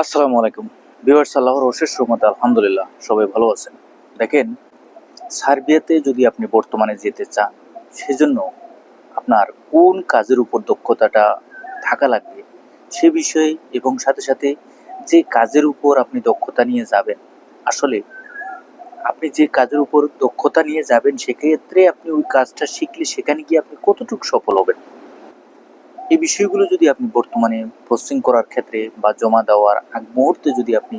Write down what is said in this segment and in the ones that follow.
আসসালামু আলাইকুম। ভিউয়ার্স, আল্লাহর অশেষ রহমতে আলহামদুলিল্লাহ, সবাই ভালো আছেন। দেখেন, সার্বিয়াতে যদি আপনি বর্তমানে যেতে চান, সেজন্য আপনার কোন কাজের উপর দক্ষতাটা থাকা লাগবে সে বিষয়ে এবং সাথে সাথে যে কাজের উপর আপনি দক্ষতা নিয়ে যাবেন, আসলে আপনি যে কাজের উপর দক্ষতা নিয়ে যাবেন, সেক্ষেত্রে আপনি ওই কাজটা শিখলে সেখানে গিয়ে আপনি কতটুকু সফল হবেন? এই বিষয়গুলো যদি আপনি বর্তমানে পোস্টিং করার ক্ষেত্রে বা জমা দেওয়ার আগ মুহূর্তে যদি আপনি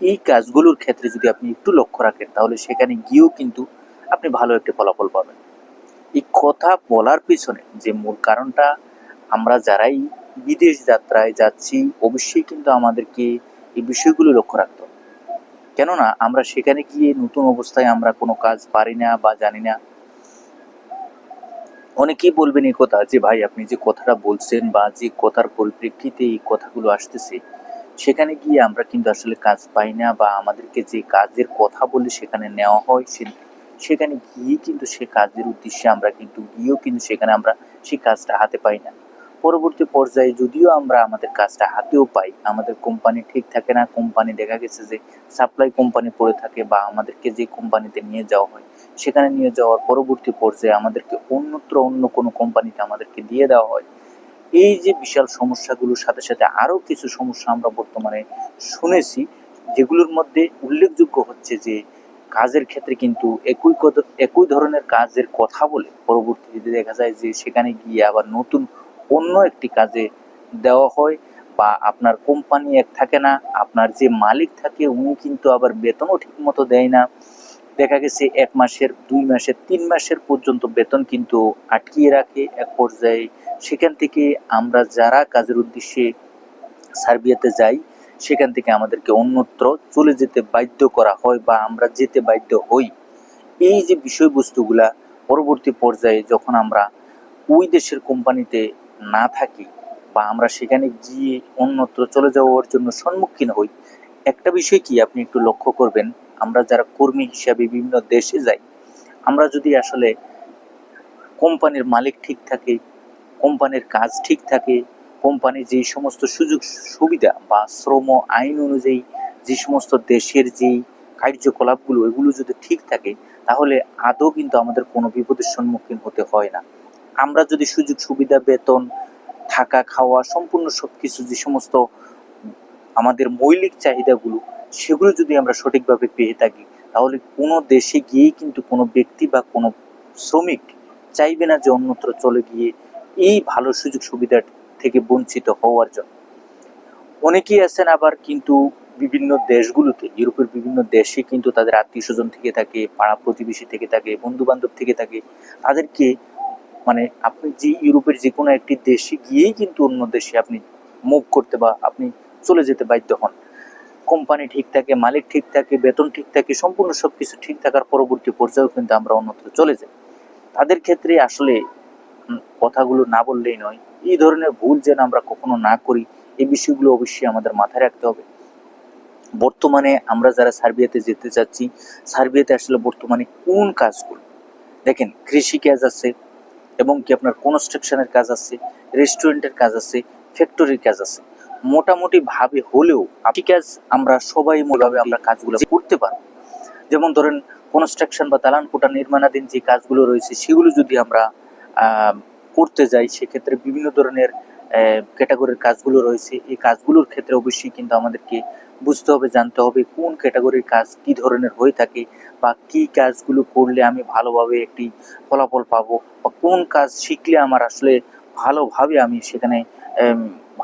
এই কাজগুলোর ক্ষেত্রে যদি আপনি একটু লক্ষ্য রাখেন, তাহলে সেখানে গিয়েও কিন্তু আপনি ভালো একটি ফলাফল পাবেন। এই কথা বলার পিছনে যে মূল কারণটা, আমরা যারাই বিদেশ যাত্রায় যাচ্ছি, অবশ্যই কিন্তু আমাদেরকে এই বিষয়গুলো লক্ষ্য রাখতে হবে। কেননা, আমরা সেখানে গিয়ে নতুন অবস্থায় আমরা কোনো কাজ পারি না বা জানি না অনেকেই বলবেন এই কথা যে, ভাই, আপনি যে কথাটা বলছেন বা যে কথার পরিপ্রেক্ষিতে এই কথাগুলো আসতেছে, সেখানে গিয়ে আমরা কিন্তু আসলে কাজ পাই না বা আমাদেরকে যে কাজের কথা বলে সেখানে নেওয়া হয়, সে, সেখানে গিয়ে কিন্তু সে কাজের উদ্দেশ্যে আমরা কিন্তু গিয়েও কিন্তু সেখানে আমরা সেই কাজটা হাতে পাই না। পরবর্তী পর্যায়ে যদিও আমরা আমাদের কাজটা হাতেও পাই, আমাদের কোম্পানি ঠিক থাকে না, কোম্পানি দেখা গেছে যে সাপ্লাই কোম্পানি পড়ে থাকে বা আমাদেরকে যে কোম্পানিতে নিয়ে যাওয়া হয়, সেখানে নিয়ে যাওয়ার পরবর্তী পর্যায়ে আমাদেরকে অন্যত্র অন্য কোনো কোম্পানিতে আমাদেরকে দিয়ে দেওয়া হয়। এই যে বিশাল সমস্যাগুলোর সাথে সাথে আরও কিছু সমস্যা আমরা বর্তমানে শুনেছি, যেগুলোর মধ্যে উল্লেখযোগ্য হচ্ছে যে কাজের ক্ষেত্রে কিন্তু একই একই ধরনের কাজের কথা বলে পরবর্তীতে দেখা যায় যে সেখানে গিয়ে আবার নতুন অন্য একটি কাজে দেওয়া হয় বা আপনার কোম্পানি এক থাকে না, আপনার যে মালিক থাকে উনি কিন্তু আবার বেতনও ঠিক মতো দেয় না। দেখা গেছে এক মাসের, দুই মাসের, তিন মাসের পর্যন্ত বেতন কিন্তু আটকিয়ে রাখে এক পর্যায়ে। সেখান থেকে আমরা যারা কাজের উদ্দেশ্যে সার্বিয়াতে যাই, সেখান থেকে আমাদেরকে অন্যত্র চলে যেতে বাধ্য করা হয় বা আমরা যেতে বাধ্য হই। এই যে বিষয়বস্তুগুলা পরবর্তী পর্যায়ে যখন আমরা ওই দেশের কোম্পানিতে না থাকি বা আমরা সেখানে গিয়ে অন্যত্র চলে যাওয়ার জন্য সম্মুখীন হই, একটা বিষয় কি আপনি একটু লক্ষ্য করবেন? আমরা যারা কর্মী হিসাবে বিভিন্ন দেশে যাই, আমরা যদি আসলে কোম্পানির মালিক ঠিক থাকে, কোম্পানির কাজ ঠিক থাকে কোম্পানির যেই সমস্ত সুযোগ সুবিধা বা শ্রম আইন অনুযায়ী যে সমস্ত দেশের যেই কার্যকলাপগুলো, এগুলো যদি ঠিক থাকে, তাহলে আদৌ কিন্তু আমাদের কোনো বিপদের সম্মুখীন হতে হয় না। আমরা যদি সুযোগ, সুবিধা, বেতন, থাকা, খাওয়া, সম্পূর্ণ সব কিছু যে সমস্ত আমাদের মৌলিক চাহিদাগুলো, সেগুলো যদি আমরা সঠিকভাবে পেয়ে থাকি, তাহলে কোনো দেশে গিয়েই কিন্তু কোনো ব্যক্তি বা কোনো শ্রমিক চাইবে না যে অন্যত্র চলে গিয়ে এই ভালো সুযোগ, সুবিধা থেকে বঞ্চিত হওয়ার জন্য। অনেকেই আছেন আবার কিন্তু বিভিন্ন দেশগুলোতে, ইউরোপের বিভিন্ন দেশে কিন্তু তাদের আত্মীয় স্বজন থেকে থাকে পাড়া প্রতিবেশী থেকে থাকে বন্ধু বান্ধব থেকে থাকে, তাদেরকে মানে আপনি যে ইউরোপের যে কোনো একটি দেশে গিয়েই কিন্তু অন্য দেশে আপনি মুভ করতে বা আপনি চলে যেতে বাধ্য হন। কোম্পানি ঠিক থাকে, মালিক ঠিক থাকে, বেতন ঠিক থাকে, সম্পূর্ণ সব কিছু ঠিক থাকার পরবর্তী পর্যায়েও কিন্তু আমরা অন্যত্র চলে যাই। তাদের ক্ষেত্রে আসলে কথাগুলো না বললেই নয়, এই ধরনের ভুল যেন আমরা কখনো না করি, এই বিষয়গুলো অবশ্যই আমাদের মাথায় রাখতে হবে। বর্তমানে আমরা যারা সার্বিয়াতে যেতে চাচ্ছি, সার্বিয়াতে আসলে বর্তমানে কোন কাজগুলো দেখেন, কৃষি কাজ আছে এবং কি আপনার কনস্ট্রাকশনের কাজ আছে রেস্টুরেন্টের কাজ আছে ফ্যাক্টরির কাজ আছে। মোটামুটি ভাবে হলেও আপনি কাজ আমরা সবাই মোটামুটি আমরা কাজগুলো করতে পারি যেমন ধরেন কনস্ট্রাকশন বা দালান কোটা নির্মাণাধীন যে কাজগুলো রয়েছে, সেগুলো যদি আমরা করতে যাই, সেক্ষেত্রে বিভিন্ন ধরনের ক্যাটাগরির কাজগুলো রয়েছে। এই কাজগুলোর ক্ষেত্রে অবশ্যই কিন্তু আমাদেরকে বুঝতে হবে, জানতে হবে কোন ক্যাটাগরির কাজ কি ধরনের হয়ে থাকে বা কি কাজগুলো করলে আমি ভালোভাবে একটি ফলাফল পাবো বা কোন কাজ শিখলে আমার আসলে ভালোভাবে আমি সেখানে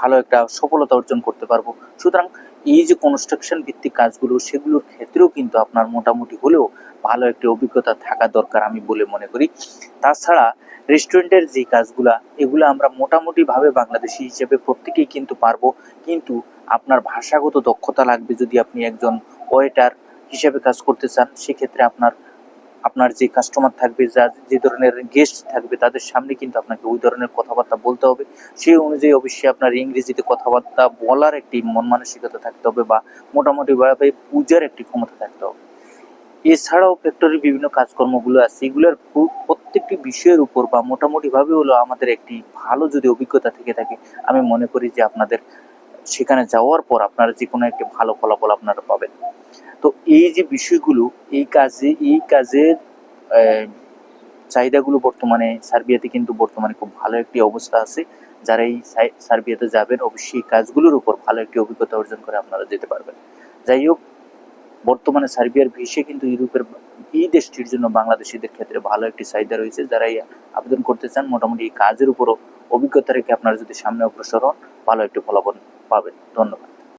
ভালো একটা সফলতা অর্জন করতে পারব। সুতরাং এই যে কনস্ট্রাকশন ভিত্তিক কাজগুলো, সেগুলোর ক্ষেত্রেও কিন্তু আপনার মোটামুটি হলেও ভালো একটি অভিজ্ঞতা থাকা দরকার আমি বলে মনে করি। তাছাড়া রেস্টুরেন্টের যে কাজগুলা, এগুলো আমরা মোটামুটিভাবে বাংলাদেশি হিসেবে প্রত্যেকেই কিন্তু পারব। কিন্তু আপনার ভাষাগত দক্ষতা লাগবে যদি আপনি একজন ওয়েটার হিসেবে কাজ করতে চান, সেক্ষেত্রে আপনার আপনার যে কাস্টমার থাকবে, যা যে ধরনের গেস্ট থাকবে, তাদের সামনে কিন্তু আপনাকে ওই ধরনের কথাবার্তা বলতে হবে। সেই অনুযায়ী অবশ্যই আপনার ইংরেজিতে কথাবার্তা বলার একটি মন মানসিকতা থাকতে হবে বা মোটামুটি ভাবে পূজার একটি ক্ষমতা থাকতে হবে। এছাড়াও ফ্যাক্টরির বিভিন্ন কাজকর্মগুলো আছে, এগুলোর প্রত্যেকটি বিষয়ের উপর বা মোটামুটি ভাবে হলো আমাদের একটি ভালো যদি অভিজ্ঞতা থেকে থাকে, আমি মনে করি যে আপনাদের সেখানে যাওয়ার পর আপনারা যে কোনো একটি ভালো ফলাফল আপনারা পাবেন। তো এই যে বিষয়গুলো, এই কাজে, এই কাজের চাহিদাগুলো বর্তমানে সার্বিয়াতে কিন্তু বর্তমানে খুব ভালো একটি অবস্থা আছে। যারা এই সার্বিয়াতে যাবেন, অবশ্যই কাজগুলোর উপর ভালো একটি অভিজ্ঞতা অর্জন করে আপনারা যেতে পারবেন। যাই হোক বর্তমানে সার্বিয়ার ভিসে কিন্তু ইউরোপের এই দেশটির জন্য বাংলাদেশিদের ক্ষেত্রে ভালো একটি চাহিদা রয়েছে। যারা এই আবেদন করতে চান, মোটামুটি এই কাজের উপরও অভিজ্ঞতা রেখে আপনারা যদি সামনে অগ্রসর হন, ভালো একটি ফলাফল পাবেন। ধন্যবাদ।